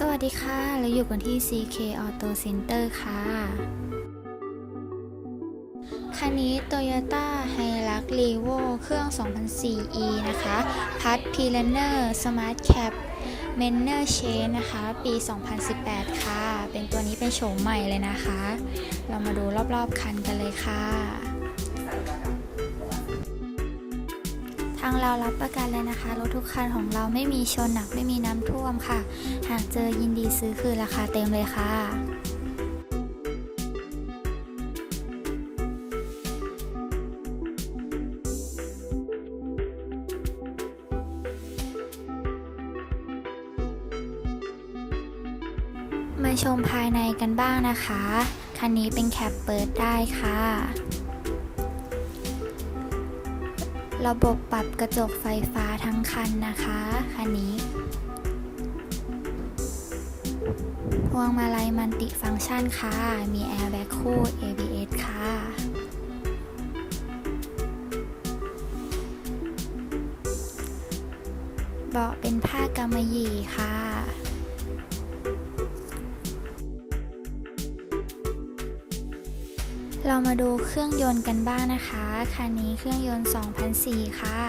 สวัสดีค่ะ เราอยู่กันที่ CK Auto Center ค่ะ คันนี้ Toyota Hilux Revo เครื่อง 2004e นะคะ พัด p l a n n e r Smart Cap m a n n e r Chain นะคะ ปี 2018 ค่ะ เป็นตัวนี้เป็นโฉมใหม่เลยนะคะ เรามาดูรอบๆคันกันเลยค่ะางเรารับประกันเลยนะคะ รถทุกคันของเราไม่มีชนหนักไม่มีน้ำท่วมค่ะ หากเจอยินดีซื้อคืนราคาเต็มเลยค่ะมาชมภายในกันบ้างนะคะ คันนี้เป็นแคปเปิดได้ค่ะ ระบบปรับกระจกไฟฟ้าทั้งคันนะคะคันนี้ พวงมาลัยมันติฟังก์ชันค่ะ มีแอร์แบ็กคู่ ABS ค่ะ เบาะเป็นผ้ากำมะหยี่ค่ะ เรามาดูเครื่องยนต์กันบ้างนะคะ คันนี้เครื่องยนต์2004ค่ะ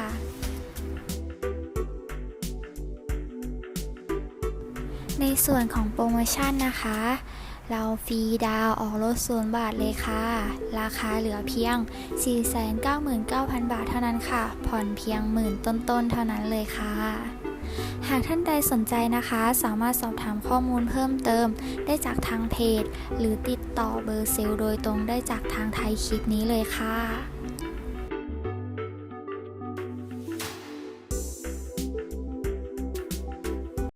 ในส่วนของโปรโมชั่นนะคะ เราฟรีดาวออกรถศูนย์บาทเลยค่ะ ราคาเหลือเพียง 499,000 บาทเท่านั้นค่ะ ผ่อนเพียงหมื่นต้นๆเท่านั้นเลยค่ะ หากท่านใดสนใจนะคะ สามารถสอบถามข้อมูลเพิ่มเติม ได้จากทางเพจ หรือติดต่อเบอร์เซลล์โดยตรงได้จากทางไทยคลิปนี้เลยค่ะ